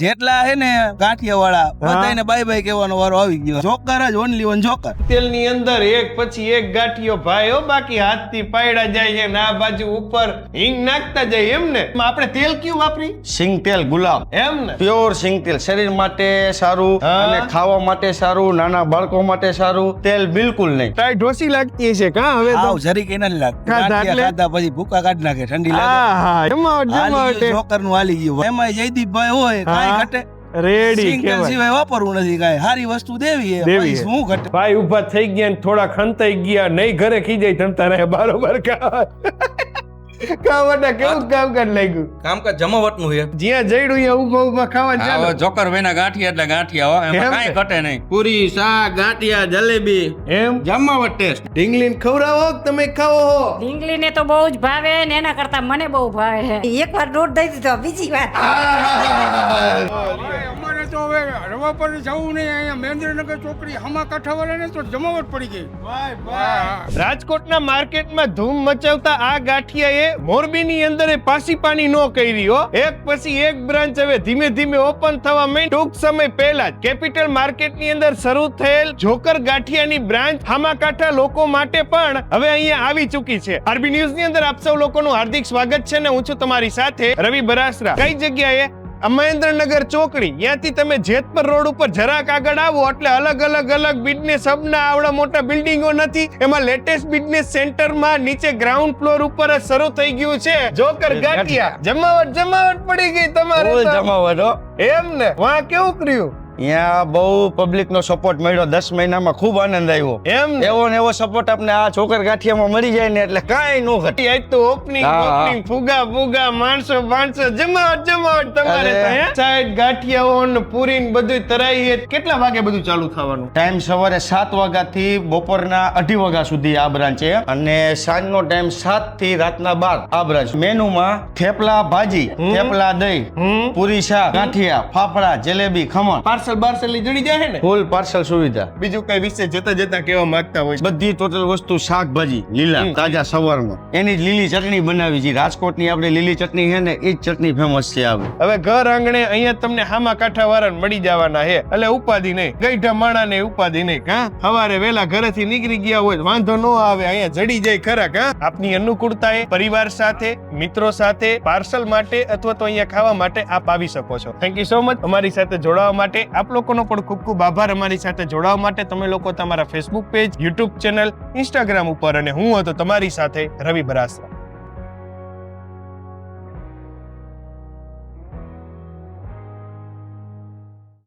જેટલા છે ને ગાંઠિયા વાળા બધાને બાય બાય કહેવાનો વારો આવી ગયો. જોકર જ ઓનલી વન જોકર. તેલની અંદર એક પછી એક ગાંઠિયો ભાઈ હો બાકી હાથથી પાયડા જાય છે ને આ બાજુ ઉપર હિંગ નાખતા જાય એમ ને. આપણે તેલ કયું વાપરી? સિંગ તેલ ગુલાબ. એમ ને. પ્યોર સિંગ તેલ શરીર માટે સારું અને ખાવા માટે સારું નાના બાળકો માટે સારું. તેલ બિલકુલ નહીં. તાઈ ઢોસી લાગતી છે કા હવે તો? જરી કે એને જ ખાધા ગાંઠિયા ખાધા પછી ભૂકા કાઢી નાખે ઠંડી લાગે. હા જમાવટ હાલી જમાવટ. જોકરનું હાલી ગયું. એમાં જયદીપભાઈ હોય કાંઈ ઘટે? રેડી સિવાય વાપરવું નથી કાંઈ. સારી વસ્તુ દેવી દેવી શું ઘટે? ભાઈ ઊભા થઈ ગયા ને થોડા ખંતાઈ ગયા નહીં ઘરે ખીજાઈ જમતા રહે બરોબર કા કેવું કામકાજ લાગ્યું? કામકાજ જમાવટનું છે. જ્યાં જઈડું અહીંયા ઊભા ઊભા ખાવા આ ચાલો. જોકર વેના ગાંઠિયા એટલે ગાંઠિયા હો એમ? ઘટે નહીં. પૂરી શાક ગાંઠિયા જલેબી એમ? જમાવટ ટેસ્ટ. ઢીંગલીને ખવડાવો તમે ખાવો હો? ઢીંગલીને તો બહુ જ ભાવે ને એના કરતા મને બહુ ભાવે. છે એક વાર દોઢ દઈ દીધો બીજી વાર. અમારે તો હવે રવા પર જવું નહીં. અહીંયા મહેન્દ્રનગર ચોકડી હમા કાંઠાવાળાને તો જમાવટ પડી ગઈ. રાજકોટના માર્કેટમાં ધૂમ મચાવતા આ ગાંઠિયાએ મોરબીની અંદર પાસી પાણી નો કરી હો. એક પછી એક બ્રાન્ચ હવે ધીમે ધીમે ઓપન થવા માંડી. ટૂંક સમય પહેલા જ કેપિટલ માર્કેટની અંદર શરૂ થયેલ જોકર ગાંઠિયાની બ્રાન્ચ હામાકાંઠા લોકો માટે પણ હવે અહીંયા આવી ચૂકી છે. આરબી ન્યૂઝની અંદર આપ સૌ લોકોનું હાર્દિક સ્વાગત છે ને હું છું તમારી સાથે રવિ બરાસરા. કઈ જગ્યાએ? આ ચોકડી ત્યાંથી તમે જેતપર રોડ ઉપર જરાક આગળ આવો એટલે અલગ અલગ અલગ બિઝનેસ હબના આવડા મોટા બિલ્ડિંગો નથી. એમાં લેટેસ્ટ બિઝનેસ સેન્ટરમાં નીચે ગ્રાઉન્ડ ફ્લોર ઉપર જ શરૂ થઈ ગયું છે. જોકર ગાંઠિયા જમાવટ જમાવટ પડી ગઈ તમારે જમાવટ એમ ને? વાહ કેવું કર્યું? અહીંયા બહુ પબ્લિકનો સપોર્ટ મળ્યો. દસ મહિનામાં ખૂબ આનંદ આવ્યો. એમ એવો ને એવો સપોર્ટ આપને આ છોકર ગાંઠિયામાં મળી જાય ને એટલે કાંઈ નો ઘટી. આજ તો ઓપનિંગ. ઓપનિંગ ફુગા ફુગા માણસો માણસો જમાવટ જમાવટ તમારે સાઈડ ગાંઠિયાઓ ને પૂરી ને બધું તરાઈ કેટલા વાગે બધું ચાલુ થવાનું? ટાઈમ સવારે સાત વાગ્યાથી બપોરના અઢી વાગ્યા સુધી આ બ્રાન્ચ છે. અને સાંજનો ટાઈમ સાતથી રાતના બાર આ બ્રાન્ચ. મેનુમાં થેપલા ભાજી થેપલા દહીં. પૂરી શાક ગાંઠિયા ફાફડા જલેબી ખમણ. પાર્સલ બાર્સલની જડી જાય ને? ફૂલ પાર્સલ સુવિધા. બીજું કઈ વિશે જતા જતા કેવા માંગતા હોય? બધી ટોટલ વસ્તુ શાકભાજી લીલા તાજા સવારમાં. એની લીલી ચટણી બનાવી છે. રાજકોટની આપણે લીલી ચટણી છે ને એ જ ચટણી ફેમસ છે આવે. હવે ઘર આંગણે અહીંયા તમને હામા કાંઠા વાળા મળી જવાના છે. એટલે ઉપાધિ નહીં. ગઈઢા માણા ને ઉપાધિ નહીં કા? સવારે વેલા ઘરેથી નીકળી ગયા હોય વાંધો ન આવે. અહીંયા જડી જાય ખરા કા? આપની અનુકૂળતાએ પરિવાર સાથે મિત્રો સાથે પાર્સલ માટે અથવા તો અહીંયા ખાવા માટે આપ આવી શકો છો. થેન્ક યુ સો મચ અમારી સાથે જોડાવા માટે આપ લોકોનો પણ ખૂબ ખૂબ આભાર અમારી સાથે જોડાવા માટે. તમે લોકો તમારા Facebook page YouTube channel Instagram ઉપર અને હું હતો તમારી સાથે રવિ બરાસરા.